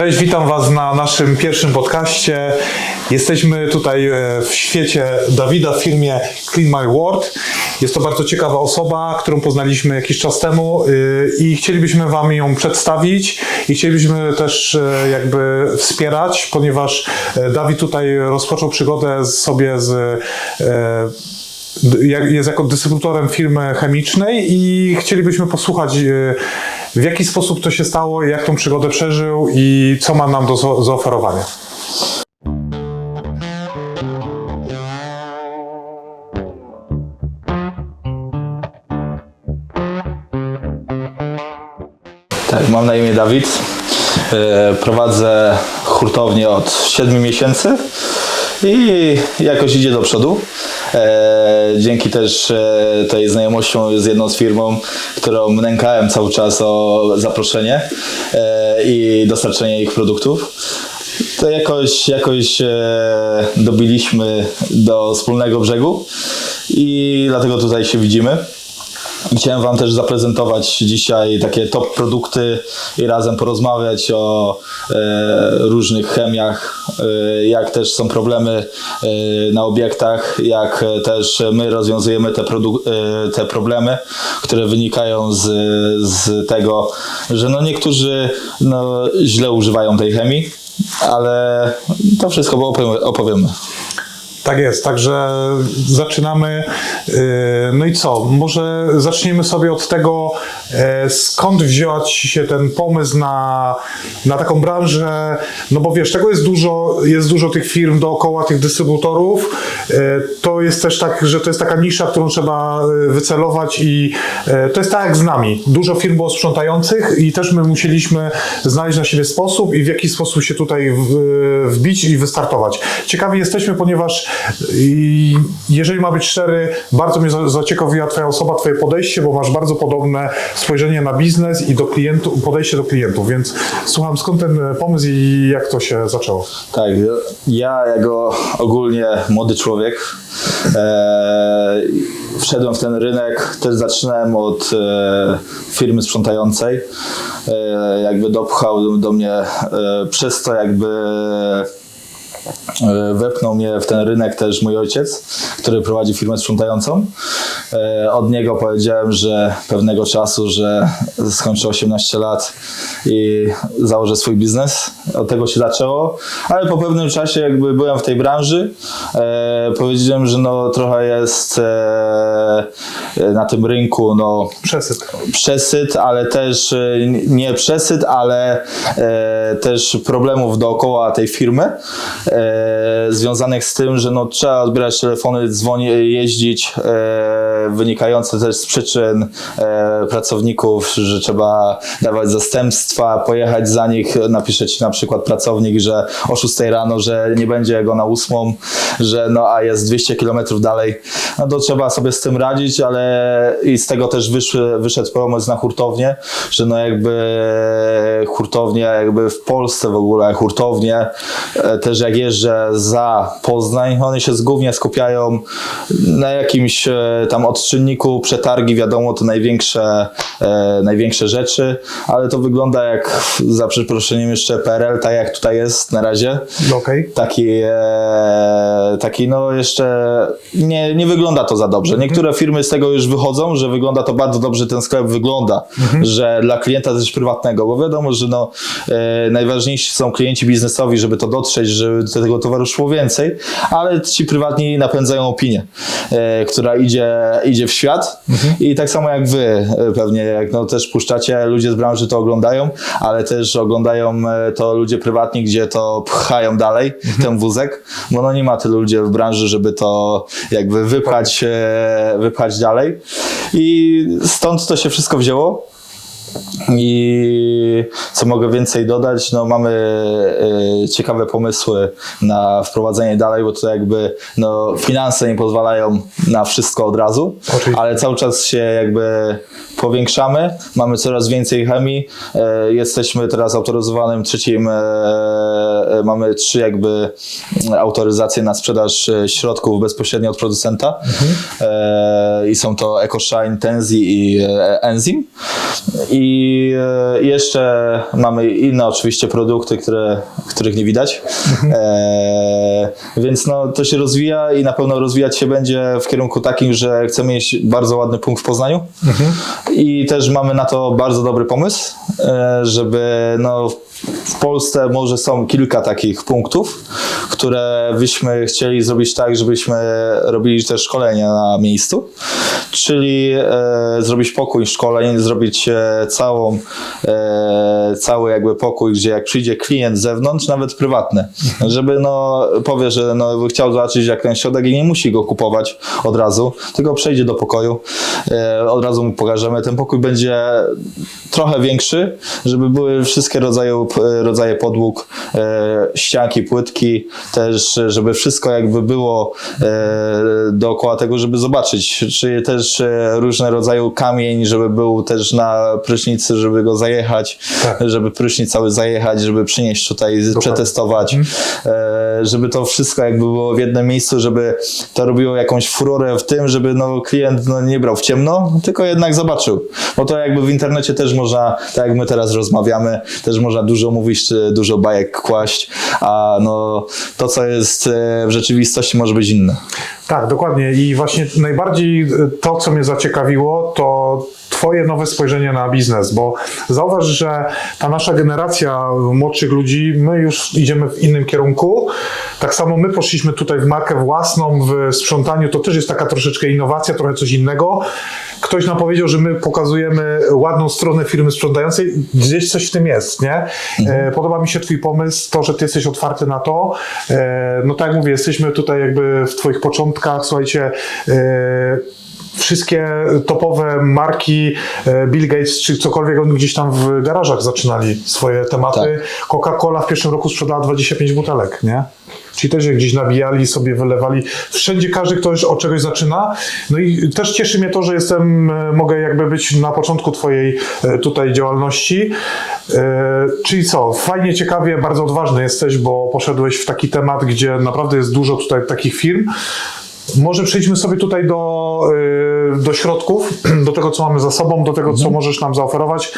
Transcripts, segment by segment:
Cześć, witam Was na naszym pierwszym podcaście. Jesteśmy tutaj e, w świecie Dawida w firmie Clean My World. Jest to bardzo ciekawa osoba, którą poznaliśmy jakiś czas temu y, i chcielibyśmy Wam ją przedstawić i chcielibyśmy też e, jakby wspierać, ponieważ e, Dawid tutaj rozpoczął przygodę sobie z e, jest jako dystrybutorem firmy chemicznej i chcielibyśmy posłuchać, e, w jaki sposób to się stało, jak tą przygodę przeżył i co ma nam do zaoferowania. Tak, mam na imię Dawid. E, Prowadzę hurtownię od 7 miesięcy i jakoś idzie do przodu. E, Dzięki też e, tej znajomością z jedną z firmą, którą nękałem cały czas o zaproszenie e, i dostarczenie ich produktów. To jakoś, jakoś dobiliśmy do wspólnego brzegu i dlatego tutaj się widzimy. I Chciałem Wam też zaprezentować dzisiaj takie top produkty i razem porozmawiać o e, różnych chemiach, e, jak też są problemy e, na obiektach, jak też my rozwiązujemy te, e, te problemy, które wynikają z, z tego, że no niektórzy no, źle używają tej chemii, ale to wszystko opowiemy. Tak jest, także zaczynamy. Yy, No i co? Może zaczniemy sobie od tego, e, skąd wziąć się ten pomysł na, na taką branżę. No bo wiesz, tego jest dużo, jest dużo tych firm dookoła, tych dystrybutorów. E, To jest też tak, że to jest taka nisza, którą trzeba e, wycelować i to jest tak jak z nami. Dużo firm było sprzątających i też my musieliśmy znaleźć na siebie sposób i w jaki sposób się tutaj wbić i wystartować. Ciekawi jesteśmy, ponieważ i jeżeli ma być szczery, bardzo mnie za- zaciekawiła Twoja osoba, Twoje podejście, bo masz bardzo podobne spojrzenie na biznes i do klientów, podejście do klientów, więc słucham, skąd ten pomysł i jak to się zaczęło? Tak, ja jako ogólnie młody człowiek e, wszedłem w ten rynek, też zaczynałem od e, firmy sprzątającej. E, jakby dopchał do mnie e, przez to jakby e, wepnął mnie w ten rynek też mój ojciec, który prowadzi firmę sprzątającą. E, Od niego powiedziałem, że pewnego czasu, że skończę 18 lat i założę swój biznes. Od tego się zaczęło, ale po pewnym czasie jakby byłem w tej branży, e, powiedziałem, że no trochę jest na tym rynku no Przesyp. przesyt, ale też nie przesyt, ale też problemów dookoła tej firmy związanych z tym, że no, trzeba odbierać telefony, dzwonić, jeździć, e, wynikające też z przyczyn e, pracowników, że trzeba dawać zastępstwa, pojechać za nich, napisze ci na przykład pracownik, że o 6 rano, że nie będzie go na 8, że no a jest 200 km dalej, no to trzeba sobie z tym radzić, ale i z tego też wyszły, wyszedł pomysł na hurtownię, że no jakby hurtownie jakby w Polsce w ogóle hurtownie e, też jak jeżdżę za Poznań, one się głównie skupiają na jakimś e, tam odczynniku, przetargi wiadomo to największe, e, największe rzeczy, ale to wygląda jak za przeproszeniem jeszcze PRL, tak jak tutaj jest na razie Okej. taki, e, taki no jeszcze nie, nie wygląda to za dobrze. Niektóre firmy z tego już wychodzą, że wygląda to bardzo dobrze, ten sklep wygląda, że dla klienta też prywatnego, bo wiadomo, że no, e, najważniejsi są klienci biznesowi, żeby to dotrzeć, żeby do tego towaru szło więcej, ale ci prywatni napędzają opinię, e, która idzie, idzie w świat. I tak samo jak wy e, pewnie, jak no też puszczacie, ludzie z branży to oglądają, ale też oglądają e, to ludzie prywatni, gdzie to pchają dalej, ten wózek, bo no nie ma tylu ludzi w branży, żeby to jakby wypchać, e, wypchać dalej i stąd to się wszystko wzięło. I co mogę więcej dodać, no mamy e, ciekawe pomysły na wprowadzenie dalej, bo to jakby no, finanse nie pozwalają na wszystko od razu, Oczywiście. ale cały czas się jakby powiększamy, mamy coraz więcej chemii, e, jesteśmy teraz autoryzowanym trzecim, e, e, mamy trzy jakby autoryzacje na sprzedaż środków bezpośrednio od producenta. E, i są to EcoShine, Tenzi i Enzym. I I e, jeszcze mamy inne oczywiście produkty, które, których nie widać. E, więc no, to się rozwija i na pewno rozwijać się będzie w kierunku takim, że chcemy mieć bardzo ładny punkt w Poznaniu. I też mamy na to bardzo dobry pomysł, e, żeby no, w Polsce może są kilka takich punktów, które byśmy chcieli zrobić tak, żebyśmy robili też szkolenia na miejscu, czyli e, zrobić pokój szkoleń, zrobić e, całą, e, cały jakby pokój, gdzie jak przyjdzie klient z zewnątrz, nawet prywatny, żeby no powie, że no, chciał zobaczyć jak ten środek i nie musi go kupować od razu, tylko przejdzie do pokoju, e, od razu mu pokażemy. Ten pokój będzie trochę większy, żeby były wszystkie rodzaje, rodzaje podłóg, e, ścianki, płytki, też e, żeby wszystko jakby było e, dookoła tego, żeby zobaczyć, czy też e, różne rodzaje kamień, żeby był też na prysznicy, żeby go zajechać, Tak. żeby prysznic cały zajechać, żeby przynieść tutaj, przetestować, e, żeby to wszystko jakby było w jednym miejscu, żeby to robiło jakąś furorę w tym, żeby no, klient no, nie brał w ciemno, tylko jednak zobaczył. Bo to jakby w internecie też można, tak jak my teraz rozmawiamy, też można dużo mówić, czy dużo bajek kłaść, a no, to co jest e, w rzeczywistości może być inne. Tak, dokładnie. I właśnie najbardziej y, to, co mnie zaciekawiło, to Twoje nowe spojrzenie na biznes, bo zauważ, że ta nasza generacja młodszych ludzi, my już idziemy w innym kierunku. Tak samo my poszliśmy tutaj w markę własną, w sprzątaniu, to też jest taka troszeczkę innowacja, trochę coś innego. Ktoś nam powiedział, że my pokazujemy ładną stronę firmy sprzątającej, gdzieś coś w tym jest, nie? E, podoba mi się Twój pomysł, to, że Ty jesteś otwarty na to. E, no tak jak mówię, jesteśmy tutaj jakby w Twoich początkach, słuchajcie, e, wszystkie topowe marki, e, Bill Gates czy cokolwiek, oni gdzieś tam w garażach zaczynali swoje tematy. Coca-Cola w pierwszym roku sprzedała 25 butelek, nie? Czyli też je gdzieś nabijali, sobie wylewali. Wszędzie każdy ktoś od czegoś zaczyna. No i też cieszy mnie to, że jestem, e, mogę jakby być na początku Twojej e, tutaj działalności. Czyli co, fajnie, ciekawie, bardzo odważny jesteś, bo poszedłeś w taki temat, gdzie naprawdę jest dużo tutaj takich firm. Może przejdźmy sobie tutaj do, y, do środków, do tego, co mamy za sobą, do tego, co możesz nam zaoferować,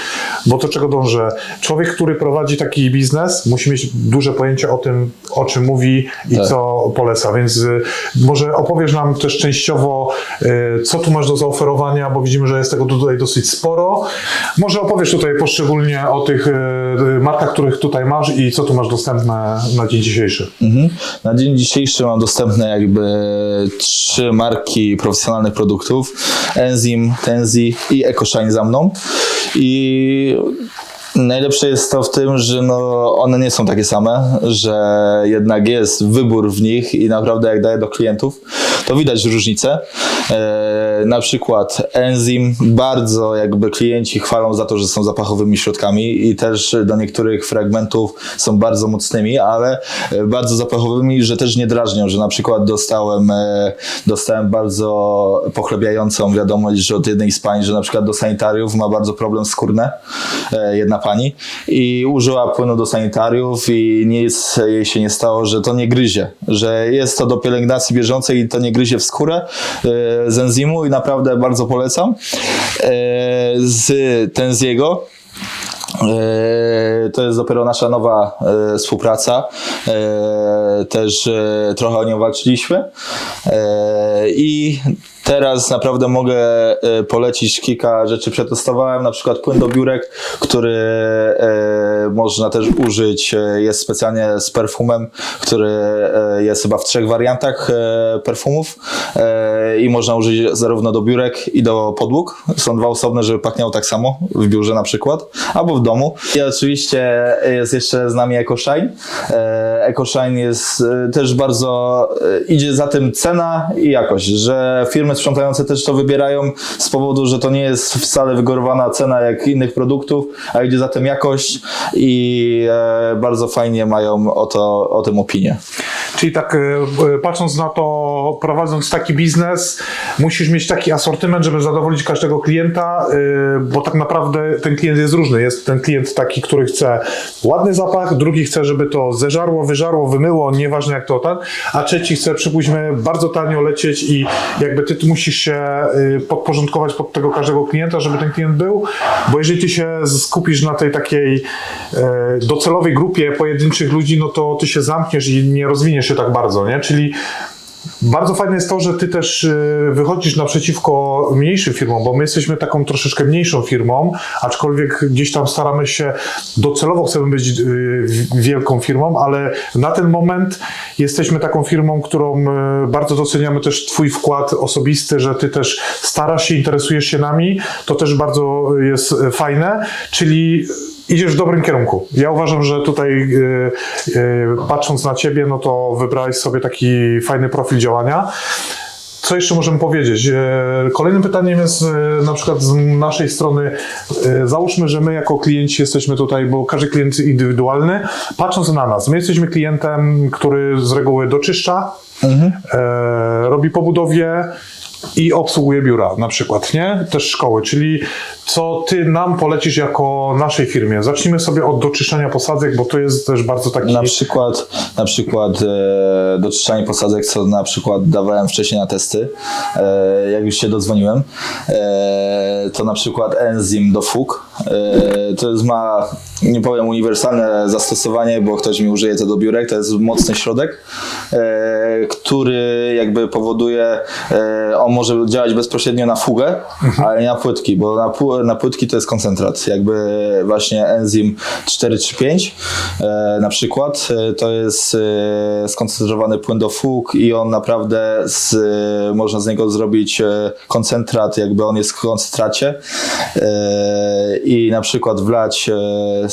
bo to, czego dążę. Człowiek, który prowadzi taki biznes, musi mieć duże pojęcie o tym, o czym mówi i Tak. co poleca, więc y, może opowiesz nam też częściowo, y, co tu masz do zaoferowania, bo widzimy, że jest tego tutaj dosyć sporo. Może opowiesz tutaj poszczególnie o tych markach, których tutaj masz i co tu masz dostępne na dzień dzisiejszy. Mhm. Na dzień dzisiejszy mam dostępne jakby trzy marki profesjonalnych produktów. Enzym, Tenzi i EcoShine za mną. I najlepsze jest to w tym, że no, one nie są takie same, że jednak jest wybór w nich i naprawdę jak daję do klientów, to widać różnicę. E, na przykład Enzym bardzo jakby klienci chwalą za to, że są zapachowymi środkami i też do niektórych fragmentów są bardzo mocnymi, ale bardzo zapachowymi, że też nie drażnią, że na przykład dostałem, e, dostałem bardzo pochlebiającą wiadomość, że od jednej z pań, że na przykład do sanitariów ma bardzo problem skórny, e, jedna pani i użyła płynu do sanitariów i nic jej się nie stało, że to nie gryzie, że jest to do pielęgnacji bieżącej i to nie gryzie w skórę e, z enzymu i naprawdę bardzo polecam. E, Z Tenziego E, To jest dopiero nasza nowa współpraca. Też trochę o nią walczyliśmy. I teraz naprawdę mogę e, polecić kilka rzeczy. Przetestowałem na przykład płyn do biurek, który e, można też użyć. E, Jest specjalnie z perfumem, który jest chyba w trzech wariantach perfumów i można użyć zarówno do biurek i do podłóg. Są dwa osobne, żeby pachniało tak samo w biurze na przykład, albo w domu. I oczywiście jest jeszcze z nami EcoShine. EcoShine jest też bardzo, idzie za tym cena i jakość, że firmy sprzątające też to wybierają z powodu, że to nie jest wcale wygórowana cena jak innych produktów, a idzie za tym jakość i e, bardzo fajnie mają o, to, o tym opinię. Czyli tak e, e, patrząc na to, prowadząc taki biznes, musisz mieć taki asortyment, żeby zadowolić każdego klienta, e, bo tak naprawdę ten klient jest różny. Jest ten klient taki, który chce ładny zapach, drugi chce, żeby to zeżarło, wyżarło, wymyło, nieważne jak to ten, a trzeci chce, przypuśćmy, bardzo tanio lecieć i jakby ty musisz się podporządkować pod tego każdego klienta, żeby ten klient był, bo jeżeli ty się skupisz na tej takiej docelowej grupie pojedynczych ludzi, no to ty się zamkniesz i nie rozwiniesz się tak bardzo, nie? Czyli bardzo fajne jest to, że ty też y, wychodzisz naprzeciwko mniejszym firmom, bo my jesteśmy taką troszeczkę mniejszą firmą, aczkolwiek gdzieś tam staramy się, docelowo chcemy być y, wielką firmą, ale na ten moment jesteśmy taką firmą, którą y, bardzo doceniamy też twój wkład osobisty, że ty też starasz się, interesujesz się nami, to też bardzo jest fajne, czyli idziesz w dobrym kierunku. Ja uważam, że tutaj y, y, patrząc na ciebie, no to wybrałeś sobie taki fajny profil działania. Co jeszcze możemy powiedzieć? E, Kolejnym pytaniem jest e, na przykład z naszej strony, e, załóżmy, że my jako klienci jesteśmy tutaj, bo każdy klient jest indywidualny. Patrząc na nas, my jesteśmy klientem, który z reguły doczyszcza, e, robi pobudowie i obsługuje biura na przykład, nie? Też szkoły, czyli co ty nam polecisz jako naszej firmie? Zacznijmy sobie od doczyszczania posadzek, bo to jest też bardzo taki... Na przykład, na przykład e, doczyszczanie posadzek, co na przykład dawałem wcześniej na testy, e, jak już się dodzwoniłem, e, to na przykład enzym do fug. E, to jest ma, nie powiem uniwersalne zastosowanie, bo ktoś mi użyje to do biurek, to jest mocny środek, e, który jakby powoduje, e, on może działać bezpośrednio na fugę, ale nie na płytki, bo na, na płytki to jest koncentrat, jakby właśnie enzym 435 e, na przykład, to jest skoncentrowany płyn do fug i on naprawdę z, można z niego zrobić koncentrat, jakby on jest w koncentracie i na przykład wlać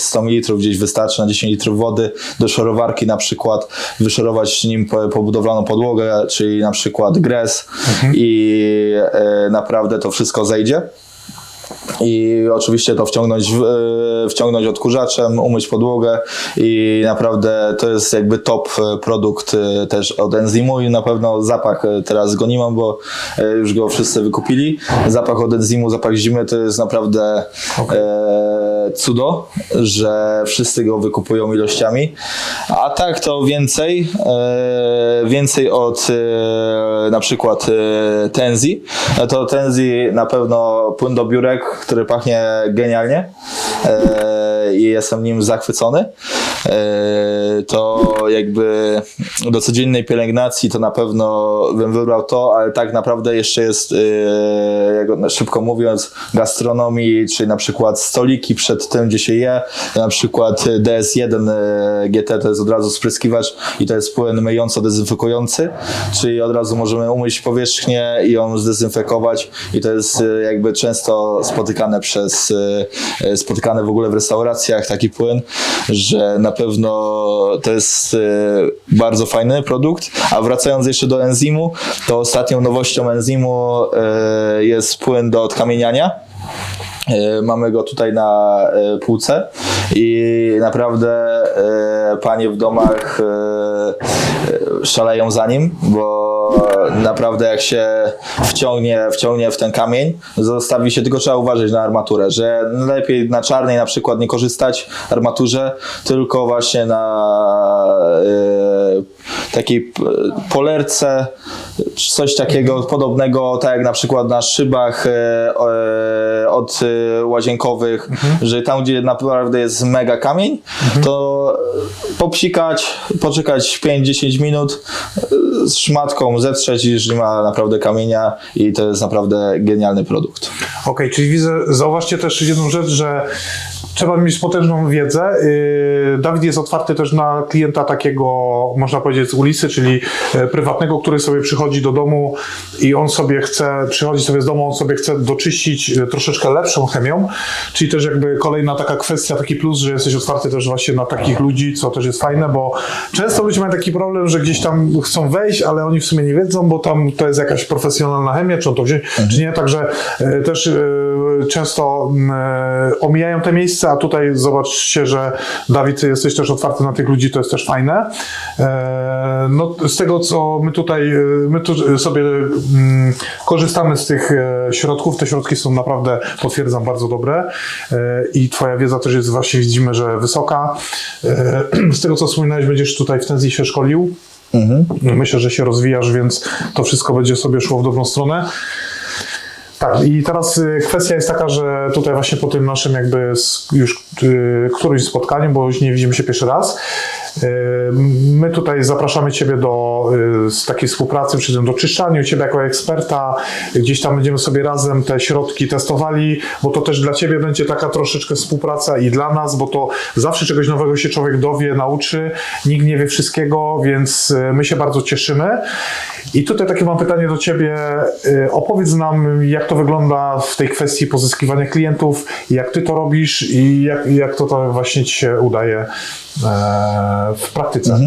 100 ml gdzieś wystarczy na 10 litrów wody do szorowarki na przykład, wyszorować nim po- pobudowlaną podłogę, czyli na przykład gres i e, naprawdę to wszystko zejdzie. I oczywiście to wciągnąć, e, wciągnąć odkurzaczem, umyć podłogę i naprawdę to jest jakby top e, produkt e, też od Enzymu i na pewno zapach teraz go nie mam, bo już go wszyscy wykupili. Zapach od Enzymu, zapach zimy to jest naprawdę e, cudo, że wszyscy go wykupują ilościami. A tak to więcej, więcej od na przykład Tenzi. To Tenzi na pewno płyn do biurek, który pachnie genialnie e, i jestem nim zachwycony. E, to jakby do codziennej pielęgnacji to na pewno bym wybrał to, ale tak naprawdę jeszcze jest, e, jak szybko mówiąc, gastronomii, czyli na przykład stoliki przed tym, gdzie się je, na przykład DS1 e, GT to jest od razu spryskiwacz i to jest płyn myjąco-dezynfekujący, czyli od razu możemy umyć powierzchnię i ją zdezynfekować i to jest jakby często spotykane przez, e, spotykane w ogóle w restauracjach taki płyn, że na pewno to jest e, bardzo fajny produkt, a wracając jeszcze do enzymu, to ostatnią nowością enzymu e, jest płyn do odkamieniania. E, Mamy go tutaj na e, półce i naprawdę e, panie w domach szaleją za nim, bo naprawdę jak się wciągnie, wciągnie w ten kamień, zostawi się, tylko trzeba uważać na armaturę, że lepiej na czarnej na przykład nie korzystać armaturze, tylko właśnie na takiej polerce, coś takiego podobnego, tak jak na przykład na szybach od e, łazienkowych, że tam, gdzie naprawdę jest mega kamień, to popsikać, poczekać 5-10 minut, e, z szmatką zetrzeć, jeżeli ma naprawdę kamienia i to jest naprawdę genialny produkt. Okej, czyli widzę, zauważcie też jedną rzecz, że trzeba mieć potężną wiedzę. Yy, Dawid jest otwarty też na klienta takiego, można powiedzieć, z ulicy, czyli e, prywatnego, który sobie przychodzi do domu i on sobie chce, przychodzi sobie z domu, on sobie chce doczyścić e, troszeczkę lepszą chemią, czyli też jakby kolejna taka kwestia, taki plus, że jesteś otwarty też właśnie na takich ludzi, co też jest fajne, bo często ludzie mają taki problem, że gdzieś tam chcą wejść, ale oni w sumie nie wiedzą, bo tam to jest jakaś profesjonalna chemia, czy on to wziąć, czy nie, także e, też e, często mm, e, omijają te miejsca, a tutaj zobaczcie, że Dawid, jesteś też otwarty na tych ludzi, to jest też fajne. No, z tego, co my tutaj, my tu sobie mm, korzystamy z tych środków, te środki są naprawdę, potwierdzam, bardzo dobre e, i twoja wiedza też jest właśnie, widzimy, że wysoka. E, z tego, co wspominałeś, będziesz tutaj w Tenzji się szkolił. Myślę, że się rozwijasz, więc to wszystko będzie sobie szło w dobrą stronę. Tak, i teraz y, kwestia jest taka, że tutaj właśnie po tym naszym jakby już którymś spotkaniu, bo już nie widzimy się pierwszy raz, my tutaj zapraszamy Ciebie do z takiej współpracy przy tym doczyszczaniu, Ciebie jako eksperta, gdzieś tam będziemy sobie razem te środki testowali, bo to też dla Ciebie będzie taka troszeczkę współpraca i dla nas, bo to zawsze czegoś nowego się człowiek dowie, nauczy, nikt nie wie wszystkiego, więc y, my się bardzo cieszymy. I tutaj takie mam pytanie do Ciebie. Opowiedz nam, jak to wygląda w tej kwestii pozyskiwania klientów, jak Ty to robisz i jak, jak to, to właśnie Ci się udaje e, w praktyce.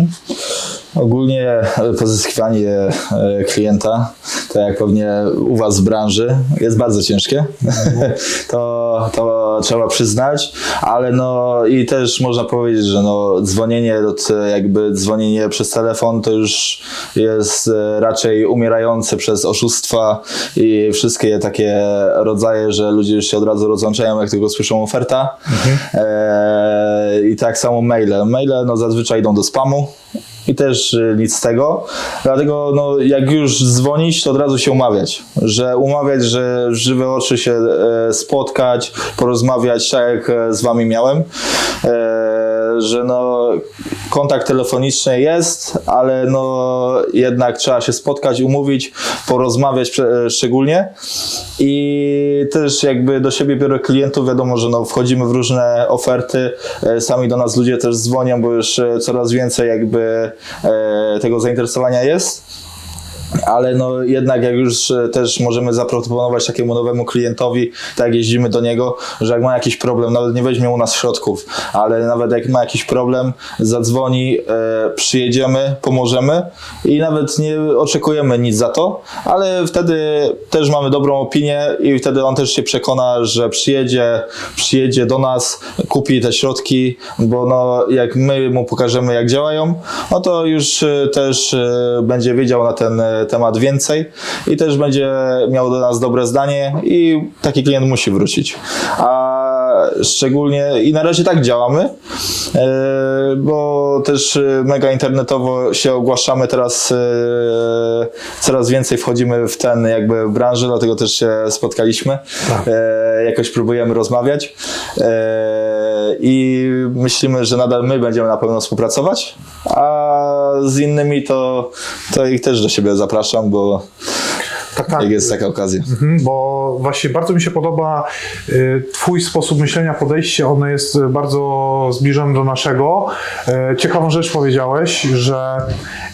Ogólnie e, pozyskiwanie e, klienta, to jak pewnie u Was w branży, jest bardzo ciężkie. to, to trzeba przyznać, ale no i też można powiedzieć, że no dzwonienie, jakby dzwonienie przez telefon to już jest e, raczej umierające przez oszustwa i wszystkie takie rodzaje, że ludzie już się od razu rozłączają, jak tylko słyszą oferta. E, I tak samo maile. Maile no zazwyczaj idą do spamu i też y, nic z tego. Dlatego no, jak już dzwonić, to od razu się umawiać. Że umawiać, że w żywe oczy się e, spotkać, porozmawiać, tak jak e, z wami miałem. Że no, kontakt telefoniczny jest, ale no, jednak trzeba się spotkać, umówić, porozmawiać szczególnie. I też jakby do siebie biorę klientów, wiadomo, że no, wchodzimy w różne oferty, e, sami do nas ludzie też dzwonią, bo już e, coraz więcej jakby e, tego zainteresowania jest. Ale no jednak jak już e, też możemy zaproponować takiemu nowemu klientowi, tak jeździmy do niego, że jak ma jakiś problem, nawet nie weźmie u nas środków, ale nawet jak ma jakiś problem, zadzwoni, e, przyjedziemy, pomożemy i nawet nie oczekujemy nic za to, ale wtedy też mamy dobrą opinię i wtedy on też się przekona, że przyjedzie, przyjedzie do nas, kupi te środki, bo no jak my mu pokażemy jak działają, no to już e, też będzie wiedział na ten temat więcej i też będzie miał do nas dobre zdanie i taki klient musi wrócić. A szczególnie i na razie tak działamy, e, bo też e, mega internetowo się ogłaszamy teraz, e, coraz więcej wchodzimy w ten jakby branżę, dlatego też się spotkaliśmy, e, jakoś próbujemy rozmawiać i myślimy, że nadal my będziemy na pewno współpracować, a z innymi to, to ich też do siebie zapraszam, bo Tak, tak. jak jest taka okazja. Mhm, bo właśnie bardzo mi się podoba y, Twój sposób myślenia, podejście, ono jest bardzo zbliżone do naszego. Y, Ciekawą rzecz powiedziałeś, że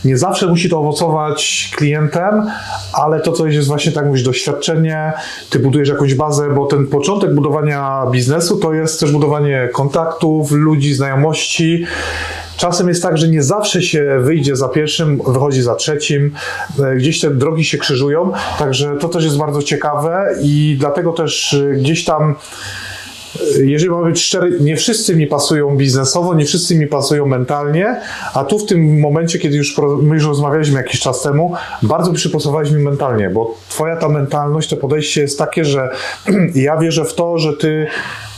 nie zawsze musi to owocować klientem, ale to coś jest właśnie tak mówisz, doświadczenie, Ty budujesz jakąś bazę, bo ten początek budowania biznesu to jest też budowanie kontaktów, ludzi, znajomości. Czasem jest tak, że nie zawsze się wyjdzie za pierwszym, wychodzi za trzecim, e, gdzieś te drogi się krzyżują, także to też jest bardzo ciekawe i dlatego też e, gdzieś tam e, jeżeli mamy być szczery, nie wszyscy mi pasują biznesowo, nie wszyscy mi pasują mentalnie, a tu w tym momencie, kiedy już my już rozmawialiśmy jakiś czas temu, bardzo przypasowałeś mi mentalnie, bo twoja ta mentalność, to podejście jest takie, że ja wierzę w to, że ty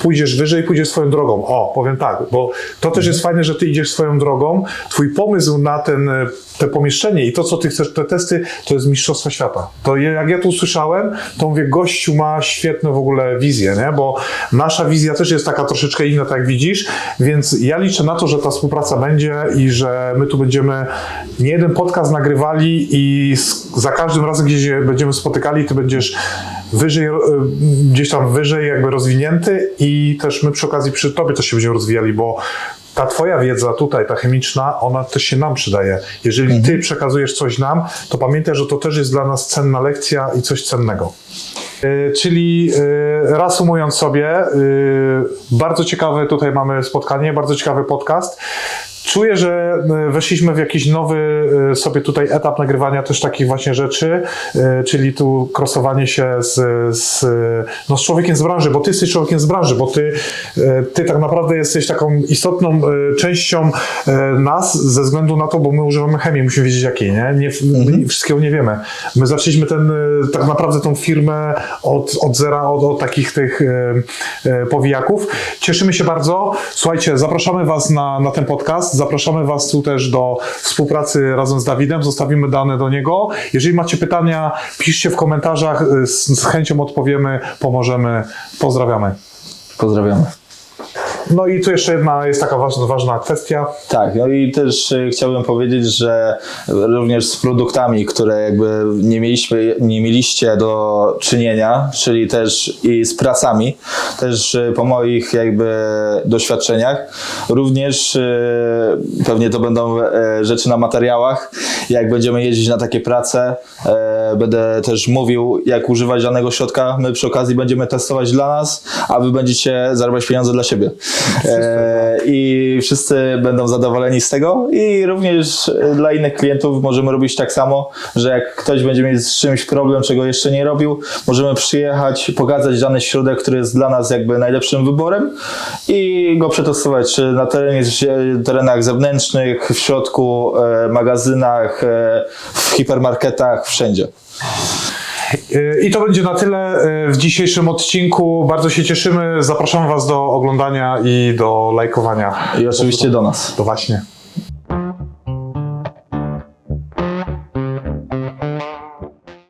pójdziesz wyżej, pójdziesz swoją drogą. O, powiem tak, bo to też jest fajne, że ty idziesz swoją drogą. Twój pomysł na ten, e, te pomieszczenie i to, co ty chcesz, te testy, to jest mistrzostwo świata. To jak ja tu usłyszałem, to mówię, gościu ma świetną w ogóle wizję, nie? bo nasza wizja też jest taka troszeczkę inna, tak jak widzisz, więc ja liczę na to, że ta współpraca będzie i że my tu będziemy nie jeden podcast nagrywali i za każdym razem, gdzie się będziemy spotykali, ty będziesz wyżej, e, gdzieś tam wyżej jakby rozwinięty i też my przy okazji przy tobie też się będziemy rozwijali, bo ta twoja wiedza tutaj, ta chemiczna, ona też się nam przydaje. Jeżeli ty przekazujesz coś nam, to pamiętaj, że to też jest dla nas cenna lekcja i coś cennego. E, Czyli e, reasumując sobie, bardzo ciekawe tutaj mamy spotkanie, bardzo ciekawy podcast. Czuję, że e, weszliśmy w jakiś nowy e, sobie tutaj etap nagrywania też takich właśnie rzeczy, e, czyli tu krosowanie się z, z, no, z człowiekiem z branży, bo ty jesteś człowiekiem z branży, bo ty, ty tak naprawdę jesteś taką istotną częścią nas ze względu na to, bo my używamy chemii, musimy wiedzieć jakiej, nie? nie my wszystkiego nie wiemy. My zaczęliśmy ten, tak naprawdę tą firmę od, od zera, od, od takich tych powijaków. Cieszymy się bardzo. Słuchajcie, zapraszamy Was na, na ten podcast. Zapraszamy Was tu też do współpracy razem z Dawidem. Zostawimy dane do niego. Jeżeli macie pytania, piszcie w komentarzach. z chęcią odpowiemy, pomożemy. Pozdrawiamy. Pozdrawiamy. No i tu jeszcze jedna jest taka ważna, ważna kwestia. Tak, no i też y, chciałbym powiedzieć, że również z produktami, które jakby nie mieliśmy, nie mieliście do czynienia, czyli też i z pracami, też y, po moich jakby doświadczeniach, również y, pewnie to będą e, rzeczy na materiałach, jak będziemy jeździć na takie prace, e, będę też mówił, jak używać danego środka, my przy okazji będziemy testować dla nas, a wy będziecie zarabiać pieniądze dla siebie. E, I wszyscy będą zadowoleni z tego i również e, dla innych klientów możemy robić tak samo, że jak ktoś będzie mieć z czymś problem, czego jeszcze nie robił, możemy przyjechać, pokazać dany środek, który jest dla nas jakby najlepszym wyborem i go przetestować, czy na terenie, terenach zewnętrznych, w środku, e, magazynach, w hipermarketach, wszędzie. I to będzie na tyle yy, w dzisiejszym odcinku. Bardzo się cieszymy. Zapraszamy Was do oglądania i do lajkowania. I oczywiście do nas. To właśnie.